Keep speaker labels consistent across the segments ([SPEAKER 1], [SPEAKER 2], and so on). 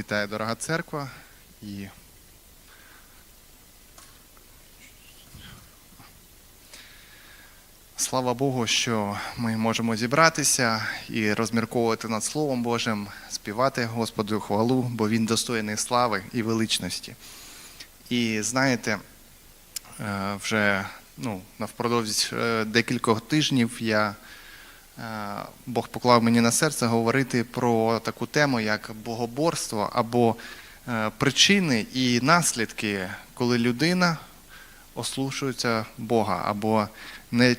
[SPEAKER 1] Вітаю, дорога церква. І слава Богу, що ми можемо зібратися і розмірковувати над Словом Божим, співати Господу хвалу, бо Він достойний слави і величності. І знаєте, е, вже ну, навпродовж е, декількох тижнів я. Е, Бог поклав мені на серце говорити про таку тему, як богоборство або е, причини і наслідки, коли людина ослушується Бога, або не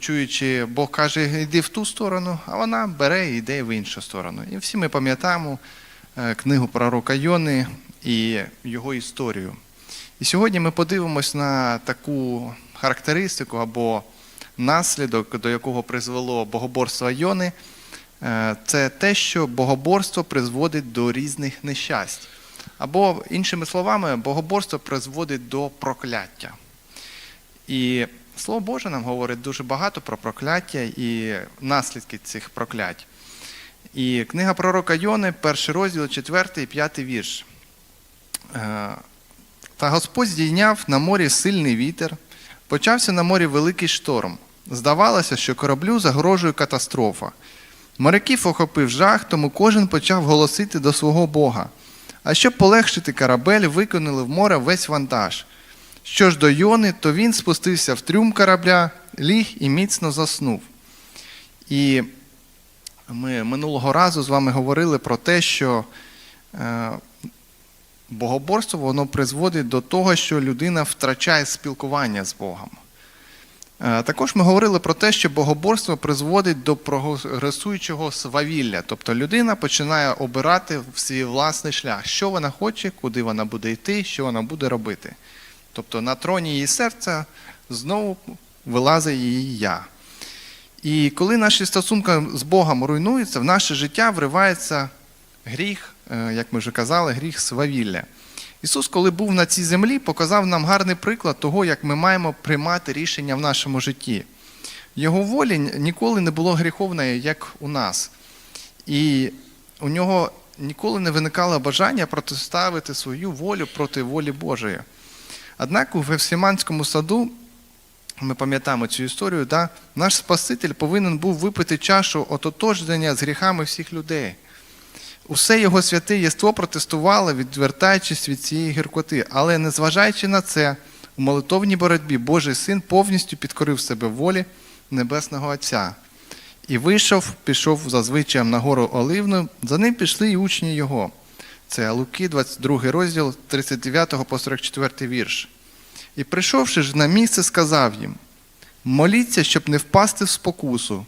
[SPEAKER 1] чуючи, Бог каже, йди в ту сторону, а вона бере і йде в іншу сторону. І всі ми пам'ятаємо е, книгу пророка Йони і його історію. І сьогодні ми подивимось на таку характеристику або наслідок, до якого призвело богоборство Йони, е, це те, що богоборство призводить до різних нещасть. Або, іншими словами, богоборство призводить до прокляття. І Слово Боже нам говорить дуже багато про прокляття і наслідки цих проклять. І книга пророка Йони, перший розділ, 4 і 5 вірш. Е, Та Господь здійняв на морі сильний вітер, почався на морі великий шторм. Здавалося, що кораблю загрожує катастрофа. Моряків охопив жах, тому кожен почав голосити до свого Бога. А щоб полегшити корабель, виконали в море весь вантаж. Що ж до Йони, то він спустився в трюм корабля, ліг і міцно заснув. І ми минулого разу з вами говорили про те, що е, богоборство воно призводить до того, що людина втрачає спілкування з Богом. Е, Також ми говорили про те, що богоборство призводить до прогресуючого свавілля, тобто людина починає обирати в свій власний шлях, що вона хоче, куди вона буде йти, що вона буде робити. Тобто на троні її серця знову вилазить її я. І коли наші стосунки з Богом руйнуються, в наше життя вривається гріх, е, як ми вже казали, гріх свавілля. Ісус, коли був на цій землі, показав нам гарний приклад того, як ми маємо приймати рішення в нашому житті. Його волі ніколи не було гріховної, як у нас. І у нього ніколи не виникало бажання протиставити свою волю проти волі Божої. Однак у Гефсиманському саду, ми пам'ятаємо цю історію, да, наш Спаситель повинен був випити чашу ототожнення з гріхами всіх людей. Усе його святе єство протестувало, відвертаючись від цієї гіркоти. Але незважаючи на це, у молитовній боротьбі Божий син повністю підкорив себе волі Небесного Отця. І вийшов, пішов за звичаєм на гору Оливну, за ним пішли і учні його. Це Луки, 22 розділ, 39 по 44 вірш. І прийшовши ж на місце, сказав їм: моліться, щоб не впасти в спокусу.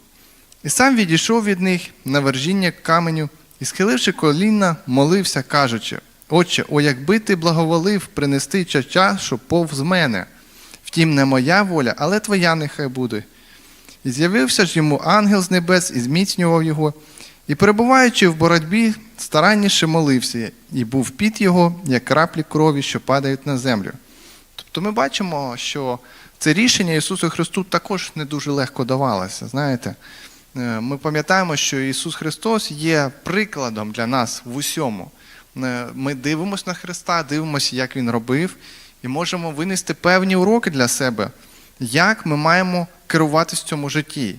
[SPEAKER 1] І сам відійшов від них на вержіння каменю і, схиливши коліна, молився, кажучи: Отче, о, якби ти благоволив принести чашу повз мене. Втім, не моя воля, але твоя нехай буде. І з'явився ж йому ангел з небес і зміцнював його, і, перебуваючи в боротьбі, старанніше молився, і був піт його, як краплі крові, що падають на землю. Тобто ми бачимо, що це рішення Ісусу Христу також не дуже легко давалося. Знаєте, ми пам'ятаємо, що Ісус Христос є прикладом для нас в усьому. Е, Ми дивимося на Христа, дивимося, як Він робив, і можемо винести певні уроки для себе, як ми маємо керуватися в цьому житті.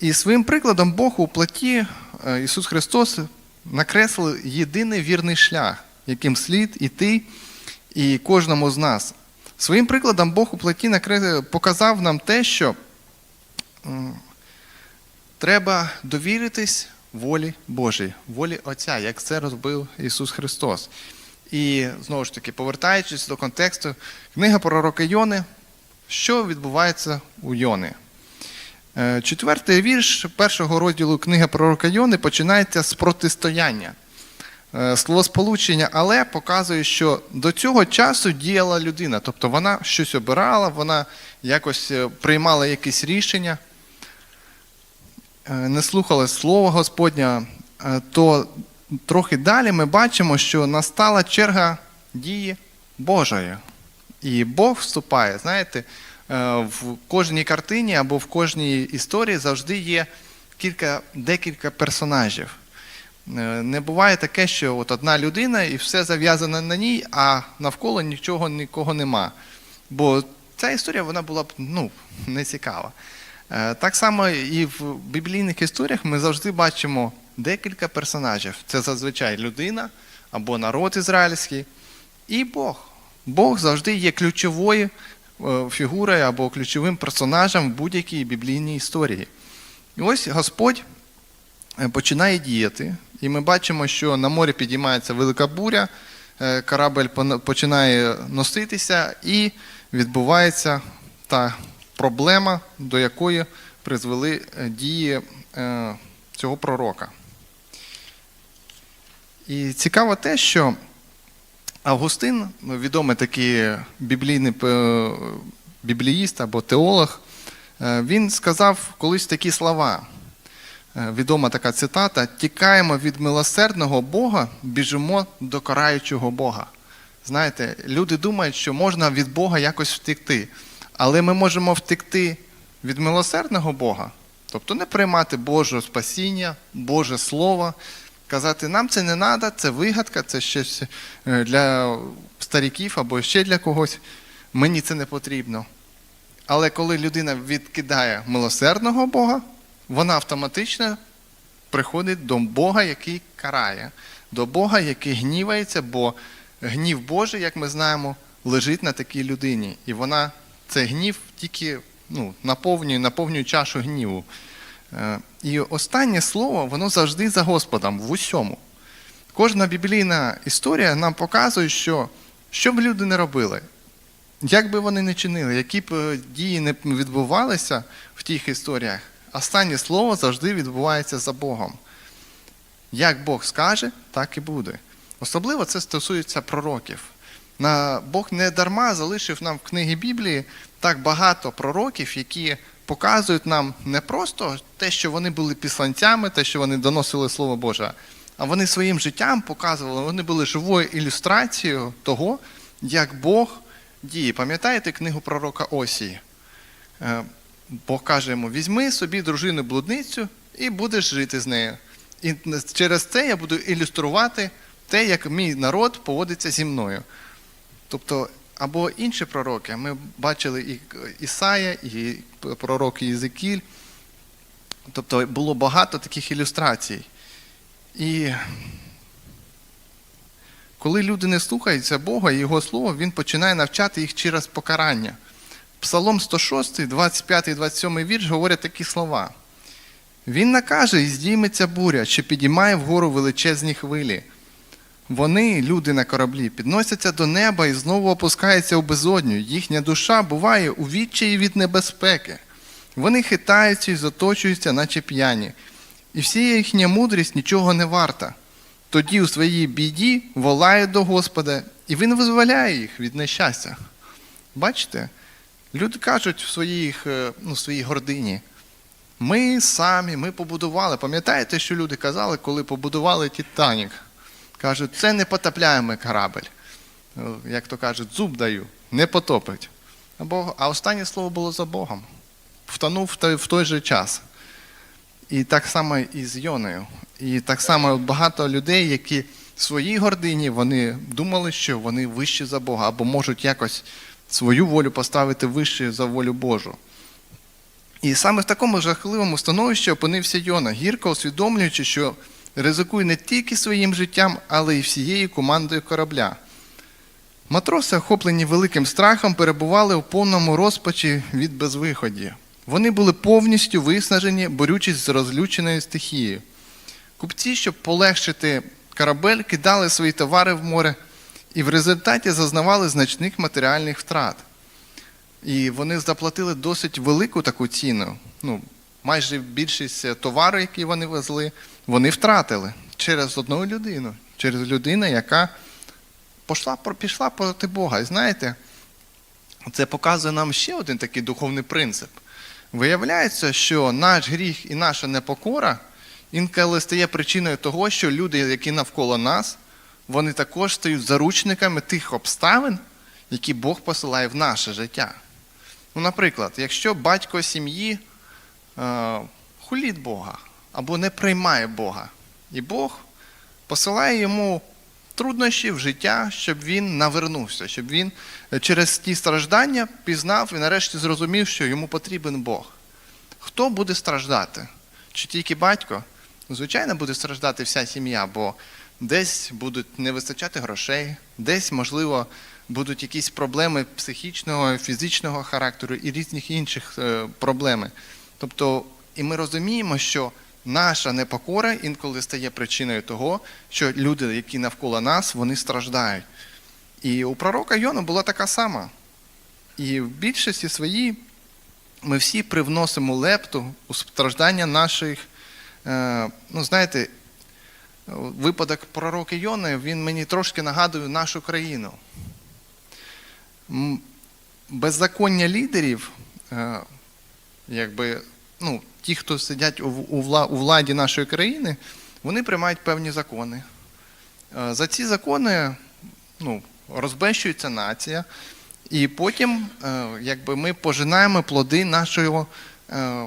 [SPEAKER 1] І своїм прикладом Бог у платі е, Ісус Христос накреслив єдиний вірний шлях, яким слід іти і кожному з нас. Своїм прикладом Бог у платі показав нам те, що треба довіритись волі Божій, волі Отця, як це розбив Ісус Христос. І знову ж таки, повертаючись до контексту, книга пророка Йони, що відбувається у Йони? Е, Четвертий вірш першого розділу книги пророка Йони починається з протистояння. Е, Словосполучення, але показує, що до цього часу діяла людина, тобто вона щось обирала, вона якось е, приймала якісь рішення, не слухала слова Господня, е, то трохи далі ми бачимо, що настала черга дії Божої. І Бог вступає, знаєте, е, в кожній картині або в кожній історії завжди є кілька, декілька персонажів. Е, Не буває таке, що от одна людина і все зав'язано на ній, а навколо нічого нікого нема. Бо ця історія вона була б ну, не цікава. Е, Так само і в біблійних історіях ми завжди бачимо декілька персонажів. Це зазвичай людина або народ ізраїльський, і Бог. Бог завжди є ключовою е, фігурою або ключовим персонажем в будь-якій біблійній історії. І ось Господь е, починає діяти, і ми бачимо, що на морі підіймається велика буря, корабель починає носитися, і відбувається та проблема, до якої призвели е, дії е, цього пророка. І цікаво те, що Августин, ну, відомий такий біблійний е, бібліїст або теолог, він сказав колись такі слова. Відома така цитата: тікаємо від милосердного Бога, біжимо до караючого Бога. Знаєте, люди думають, що можна від Бога якось втекти, але ми можемо втекти від милосердного Бога, тобто не приймати Боже спасіння, Боже Слово, казати, нам це не треба, це вигадка, це щось е, для старіків або ще для когось. Мені це не потрібно. Але коли людина відкидає милосердного Бога, вона автоматично приходить до Бога, який карає, до Бога, який гнівається, бо гнів Божий, як ми знаємо, лежить на такій людині. І вона цей гнів тільки ну, наповнює, наповнює чашу гніву. Е, І останнє слово, воно завжди за Господом в усьому. Кожна біблійна історія нам показує, що що б люди не робили, як би вони не чинили, які б е, дії не відбувалися в тих історіях, останнє слово завжди відбувається за Богом. Як Бог скаже, так і буде. Особливо це стосується пророків. Бог не дарма залишив нам в книгі Біблії так багато пророків, які показують нам не просто те, що вони були післанцями, те, що вони доносили Слово Боже, а вони своїм життям показували, вони були живою ілюстрацією того, як Бог діє. Пам'ятаєте книгу пророка Осії? Е, Бог каже йому: візьми собі дружину блудницю і будеш жити з нею. І через це я буду ілюструвати те, як мій народ поводиться зі мною. Тобто, або інші пророки, ми бачили і Ісая, і пророк Єзекіль. Тобто було багато таких ілюстрацій. І коли люди не слухаються Бога і Його Слово, Він починає навчати їх через покарання. Псалом 106, 25 і 27 вірш говорять такі слова. Він накаже і здійметься буря, що підіймає вгору величезні хвилі. Вони, люди на кораблі, підносяться до неба і знову опускаються у безодню. Їхня душа буває у відчаї від небезпеки. Вони хитаються і заточуються, наче п'яні. І вся їхня мудрість нічого не варта. Тоді у своїй біді волають до Господа, і Він визволяє їх від нещастя. Бачите? Люди кажуть в своїх, е, ну, своїй гордині. Ми самі, ми побудували. Пам'ятаєте, що люди казали, коли побудували Титанік? Кажуть, це не потопляємий корабель. Е, Як то кажуть, зуб даю, не потопить. А останнє слово було за Богом. Втонув в той же час. І так само і з Йоною. І так само багато людей, які в своїй гордині вони думали, що вони вищі за Бога, або можуть якось свою волю поставити вище за волю Божу. І саме в такому жахливому становищі опинився Йона, гірко усвідомлюючи, що ризикує не тільки своїм життям, але й всією командою корабля. Матроси, охоплені великим страхом, перебували у повному розпачі від безвиході. Вони були повністю виснажені, борючись з розлюченою стихією. Купці, щоб полегшити корабель, кидали свої товари в море і в результаті зазнавали значних матеріальних втрат. І вони заплатили досить велику таку ціну. Ну, майже більшість товару, які вони везли, вони втратили через одну людину, через людину, яка пішла, пішла проти Бога. І знаєте, це показує нам ще один такий духовний принцип. Виявляється, що наш гріх і наша непокора інколи стає причиною того, що люди, які навколо нас, вони також стають заручниками тих обставин, які Бог посилає в наше життя. Ну, наприклад, якщо батько сім'ї е, хулить Бога або не приймає Бога, і Бог посилає йому труднощі в життя, щоб він навернувся, щоб він е, через ті страждання пізнав і нарешті зрозумів, що йому потрібен Бог. Хто буде страждати? Чи тільки батько? Звичайно, буде страждати вся сім'я, бо десь будуть не вистачати грошей, десь, можливо, будуть якісь проблеми психічного, фізичного характеру і різних інших е, проблеми. Тобто, і ми розуміємо, що наша непокора інколи стає причиною того, що люди, які навколо нас, вони страждають. І у пророка Йона була така сама. І в більшості своїй ми всі привносимо лепту у страждання наших. Е, ну, знаєте, випадок пророка Йони, він мені трошки нагадує нашу країну. Беззаконня лідерів, е, якби, ну, ті, хто сидять у, у, вла- у владі нашої країни, вони приймають певні закони. Е, За ці закони ну, розбещується нація, і потім е, якби, ми пожинаємо плоди нашого, е,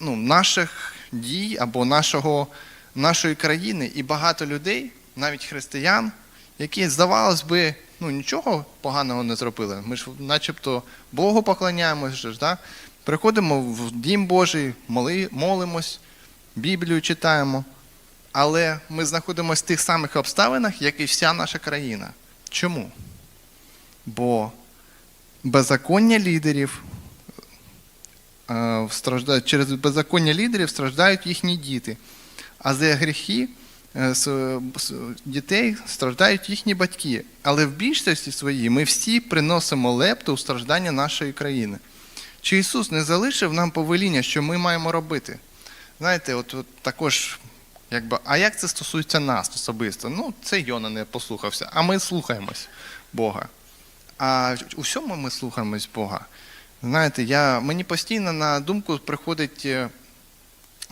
[SPEAKER 1] ну, наших дій або нашого, нашої країни. І багато людей, навіть християн, які, здавалось би, ну, нічого поганого не зробили. Ми ж начебто Богу ж, да? Приходимо в Дім Божий, моли, молимось, Біблію читаємо. Але ми знаходимося в тих самих обставинах, як і вся наша країна. Чому? Бо беззаконня лідерів е, через беззаконня лідерів страждають їхні діти. А за гріхи е, дітей страждають їхні батьки. Але в більшості своїй ми всі приносимо лепту у страждання нашої країни. Чи Ісус не залишив нам повеління, що ми маємо робити? Знаєте, от, от також, якби, а як це стосується нас особисто? Ну, це Йона не послухався, а ми слухаємось Бога. А у всьому ми слухаємось Бога. Знаєте, я, мені постійно на думку приходить е,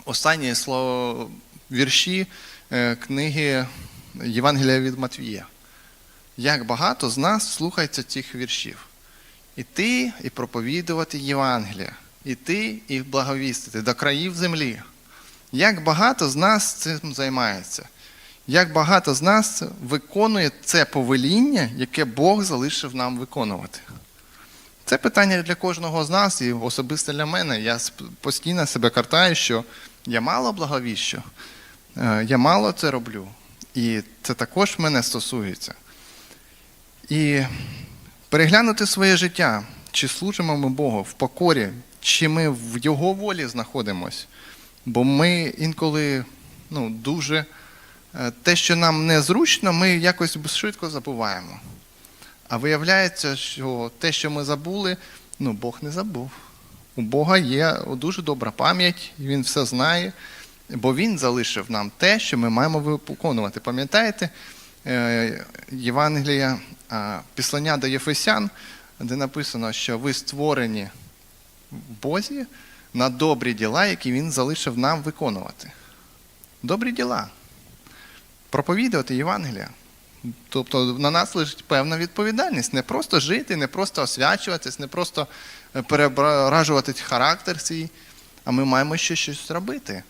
[SPEAKER 1] останнє слово вірші е, книги Євангелія від Матвія. Як багато з нас слухається цих віршів. Іти і проповідувати Євангелія, іти і благовістити до країв землі. Як багато з нас цим займається, як багато з нас виконує це повеління, яке Бог залишив нам виконувати. Це питання для кожного з нас, і особисто для мене. Я постійно себе картаю, що я мало благовіщу, е, я мало це роблю. І це також мене стосується. І переглянути своє життя, чи служимо ми Богу в покорі, чи ми в Його волі знаходимось. Бо ми інколи ну, дуже е, те, що нам незручно, ми якось швидко забуваємо. А виявляється, що те, що ми забули, ну, Бог не забув. У Бога є дуже добра пам'ять, Він все знає, бо Він залишив нам те, що ми маємо виконувати. Пам'ятаєте Євангелія, післання до Єфесян, де написано, що ви створені в Бозі на добрі діла, які Він залишив нам виконувати. Добрі діла. Проповідувати Євангелія. Тобто на нас лежить певна відповідальність. Не просто жити, не просто освячуватись, не просто е, переображувати характер свій, а ми маємо ще щось робити.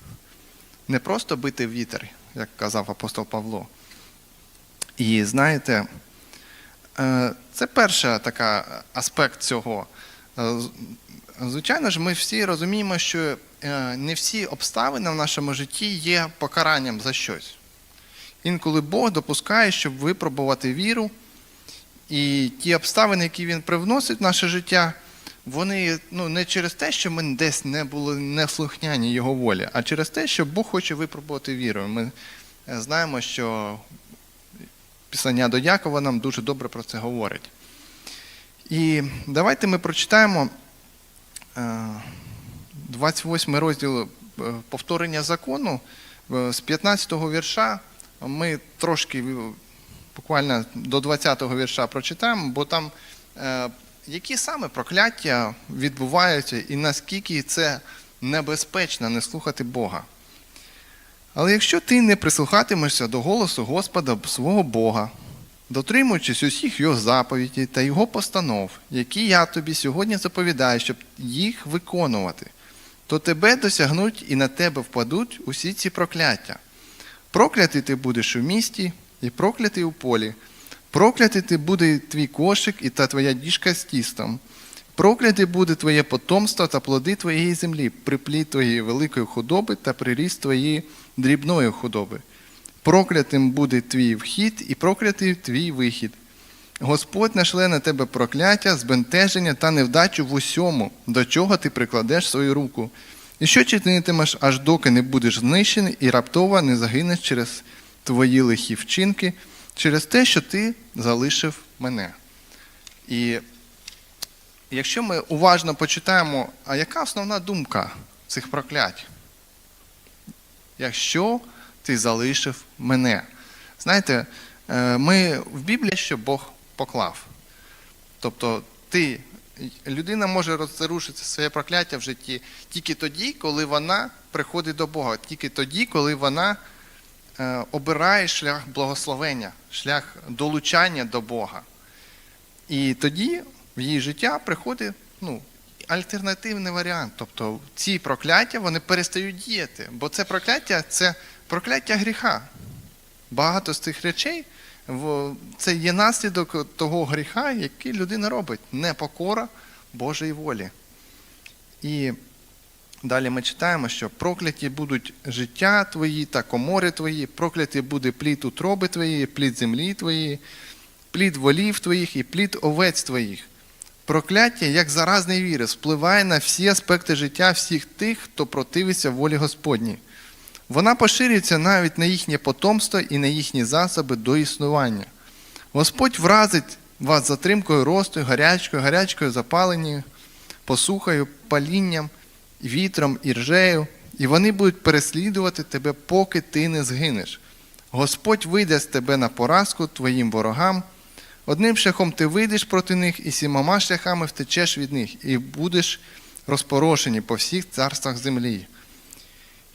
[SPEAKER 1] Не просто бити вітер, як казав апостол Павло. І знаєте, е, це перший така аспект цього. Е, Звичайно ж, ми всі розуміємо, що е, не всі обставини в нашому житті є покаранням за щось. Інколи Бог допускає, щоб випробувати віру, і ті обставини, які Він привносить в наше життя, вони ну, не через те, що ми десь не були неслухняні Його волі, а через те, що Бог хоче випробувати віру. Ми знаємо, що Писання до Якова нам дуже добре про це говорить. І давайте ми прочитаємо е, 28 розділ е, повторення закону е, з 15 го вірша. Ми трошки е, буквально до 20 го вірша прочитаємо, бо там е, які саме прокляття відбуваються і наскільки це небезпечно не слухати Бога. Але якщо ти не прислухатимешся до голосу Господа свого Бога, дотримуючись усіх його заповідей та його постанов, які я тобі сьогодні заповідаю, щоб їх виконувати, то тебе досягнуть і на тебе впадуть усі ці прокляття. Проклятий ти будеш у місті, і проклятий у полі. Проклятий ти буде твій кошик і та твоя діжка з тістом. Проклятий буде твоє потомство та плоди твоєї землі, приплід твоєї великої худоби та приріст твоєї дрібної худоби. Проклятим буде твій вхід і проклятий твій вихід. Господь нашле на тебе прокляття, збентеження та невдачу в усьому, до чого ти прикладеш свою руку. І що чинитимеш, аж доки не будеш знищений і раптово не загинеш через твої лихі вчинки, через те, що ти залишив мене. І якщо ми уважно почитаємо, а яка основна думка цих проклять? Якщо ти залишив мене. Знаєте, е, ми в Біблії що Бог поклав. Тобто ти, людина може розрушити своє прокляття в житті тільки тоді, коли вона приходить до Бога, тільки тоді, коли вона е, обирає шлях благословення, шлях долучання до Бога. І тоді в її життя приходить ну, альтернативний варіант. Тобто ці прокляття вони перестають діяти, бо це прокляття це прокляття гріха. Багато з цих речей це є наслідок того гріха, який людина робить, непокора Божої волі. І далі ми читаємо, що прокляті будуть життя твої та комори твої, прокляті буде плід утроби твої, плід землі твої, плід волів твоїх і плід овець твоїх. Прокляття, як заразний вірус, впливає на всі аспекти життя всіх тих, хто противиться волі Господній. Вона поширюється навіть на їхнє потомство і на їхні засоби до існування. Господь вразить вас затримкою росту, гарячкою, гарячкою запаленням, посухою, палінням, вітром і ржею, і вони будуть переслідувати тебе, поки ти не згинеш. Господь вийде з тебе на поразку твоїм ворогам. Одним шляхом ти вийдеш проти них, і сімома шляхами втечеш від них, і будеш розпорошені по всіх царствах землі.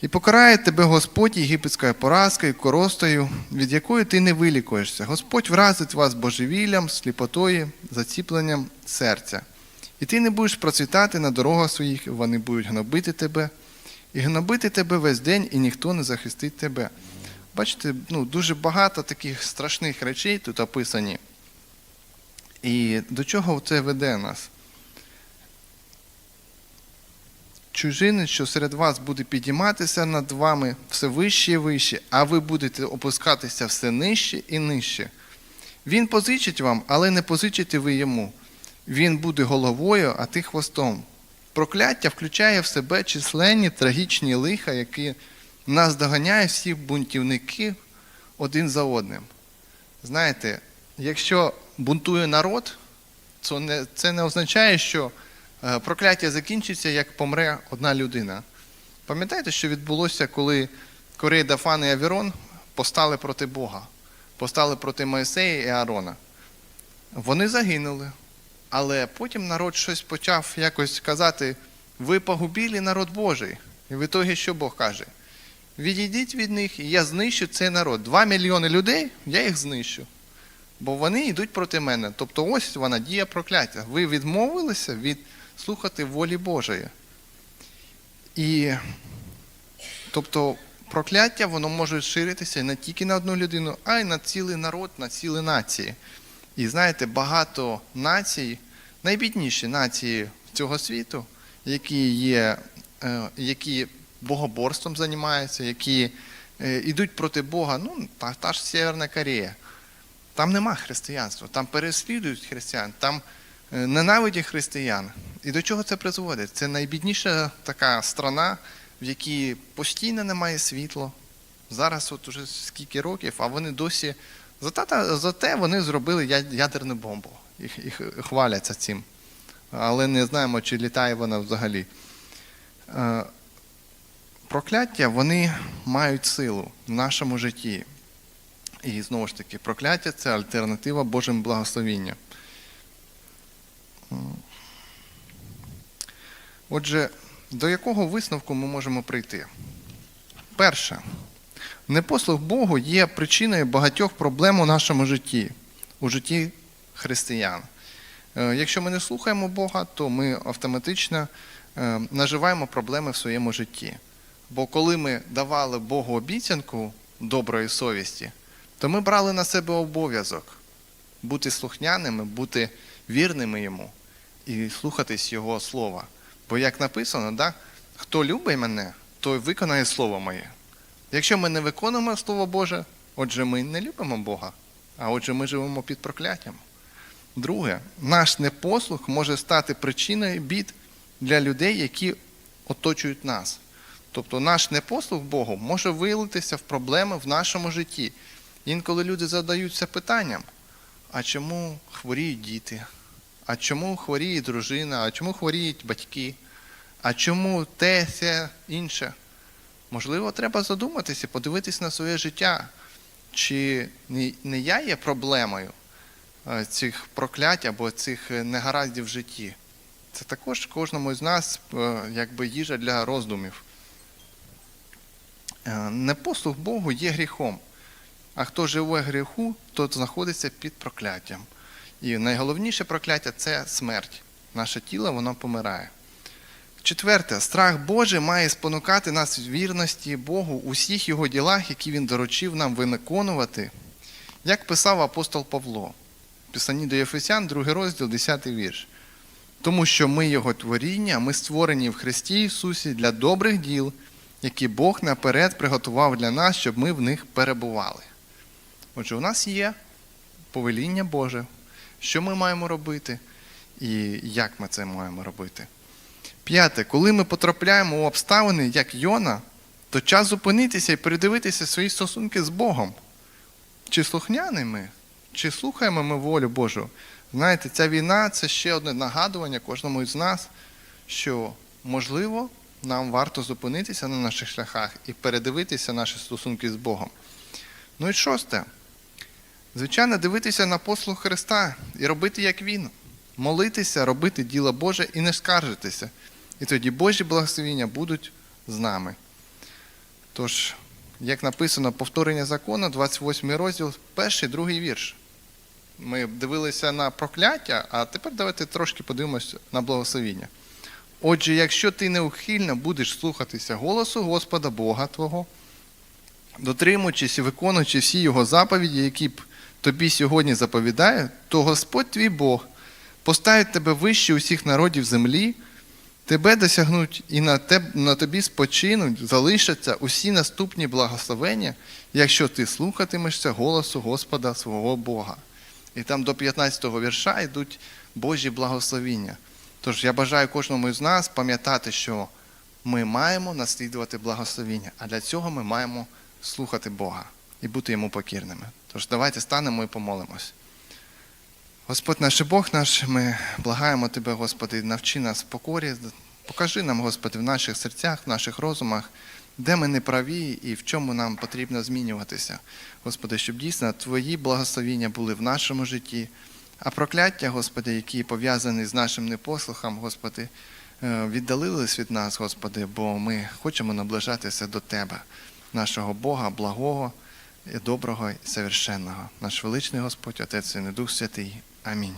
[SPEAKER 1] І покарає тебе Господь єгипетською поразкою, коростою, від якої ти не вилікуєшся. Господь вразить вас божевіллям, сліпотою, заціпленням серця. І ти не будеш процвітати на дорогах своїх, вони будуть гнобити тебе, і гнобити тебе весь день, і ніхто не захистить тебе. Бачите, ну, дуже багато таких страшних речей тут описані. І до чого це веде нас? Чужинець, що серед вас буде підійматися над вами все вище і вище, а ви будете опускатися все нижче і нижче. Він позичить вам, але не позичите ви йому. Він буде головою, а ти хвостом. Прокляття включає в себе численні трагічні лиха, які нас доганяють всіх бунтівників один за одним. Знаєте, якщо бунтує народ, то не, це не означає, що е, прокляття закінчиться, як помре одна людина. Пам'ятаєте, що відбулося, коли Корей, Дафан і Авірон постали проти Бога, постали проти Моїсея і Аарона? Вони загинули. Але потім народ щось почав якось казати: ви погубили народ Божий. І в ітогі що Бог каже? Відійдіть від них, і я знищу цей народ. Два мільйони людей, я їх знищу. Бо вони йдуть проти мене. Тобто ось вона дія прокляття. Ви відмовилися від слухати волі Божої. І тобто прокляття воно може ширитися не тільки на одну людину, а й на цілий народ, на цілі нації. І знаєте, багато націй, найбідніші нації цього світу, які є, е, які богоборством займаються, які е, йдуть проти Бога, ну, та, та ж Северна Корея. Там нема християнства, там переслідують християн, там е, ненавидять християн. І до чого це призводить? Це найбідніша така страна, в якій постійно немає світла. Зараз от уже скільки років, а вони досі. Зате, вони зробили ядерну бомбу і, і хваляться цим. Але не знаємо, чи літає вона взагалі. Е, Прокляття вони мають силу в нашому житті. І знову ж таки, прокляття це альтернатива Божим благословінням. Отже, до якого висновку ми можемо прийти? Перше, непослух Богу є причиною багатьох проблем у нашому житті, у житті християн. Е, Якщо ми не слухаємо Бога, то ми автоматично е, наживаємо проблеми в своєму житті. Бо коли ми давали Богу обіцянку, доброї совісті, то ми брали на себе обов'язок бути слухняними, бути вірними йому і слухатись Його слова. Бо як написано, да, хто любить мене, той виконає слово моє. Якщо ми не виконуємо Слово Боже, отже, ми не любимо Бога, а отже, ми живемо під прокляттям. Друге, наш непослух може стати причиною бід для людей, які оточують нас. Тобто наш непослух Богу може вилитися в проблеми в нашому житті. Інколи люди задаються питанням: а чому хворіють діти? А чому хворіє дружина? А чому хворіють батьки? А чому те, це інше? Можливо, треба задуматися, подивитись на своє життя. Чи не- я є проблемою е, цих проклять або цих е, негараздів в житті? Це також кожному з нас е, якби їжа для роздумів. Непослух Богу є гріхом. А хто живе гріху, то знаходиться під прокляттям. І найголовніше прокляття це смерть. Наше тіло воно помирає. Четверте, страх Божий має спонукати нас в вірності Богу у всіх його ділах, які він доручив нам виконувати, як писав апостол Павло, в Писанні до Єфесян, 2 розділ, 10 вірш. Тому що ми Його творіння, ми створені в Христі Ісусі для добрих діл, які Бог наперед приготував для нас, щоб ми в них перебували. Отже, у нас є повеління Боже, що ми маємо робити і як ми це маємо робити. П'яте, коли ми потрапляємо у обставини, як Йона, то час зупинитися і передивитися свої стосунки з Богом. Чи слухняні ми, чи слухаємо ми волю Божу? Знаєте, ця війна це ще одне нагадування кожному із нас, що, можливо, нам варто зупинитися на наших шляхах і передивитися наші стосунки з Богом. Ну і шосте. Звичайно, дивитися на послуг Христа і робити, як Він. Молитися, робити діло Боже і не скаржитися. І тоді Божі благословіння будуть з нами. Тож, як написано, повторення закону, 28 розділ, перший, другий вірш. Ми дивилися на прокляття, а тепер давайте трошки подивимося на благословіння. Отже, якщо ти неухильно будеш слухатися голосу Господа Бога Твого, дотримуючись і виконуючи всі Його заповіді, які б тобі сьогодні заповідає, то Господь твій Бог поставить тебе вище усіх народів землі, тебе досягнуть і на, теб, на тобі спочинуть, залишаться усі наступні благословення, якщо ти слухатимешся голосу Господа свого Бога. І там до 15 го вірша йдуть Божі благословіння. Тож я бажаю кожному з нас пам'ятати, що ми маємо наслідувати благословіння, а для цього ми маємо слухати Бога і бути йому покірними. Тож давайте станемо і помолимось. Господь наш Бог наш, ми благаємо Тебе, Господи, навчи нас в покорі, покажи нам, Господи, в наших серцях, в наших розумах, де ми не праві і в чому нам потрібно змінюватися. Господи, щоб дійсно Твої благословіння були в нашому житті, а прокляття, Господи, які пов'язані з нашим непослухом, Господи, е, віддалились від нас, Господи, бо ми хочемо наближатися до Тебе, нашого Бога, благого, доброго і совершенного. Наш величний Господь, Отець і Дух Святий. Амінь.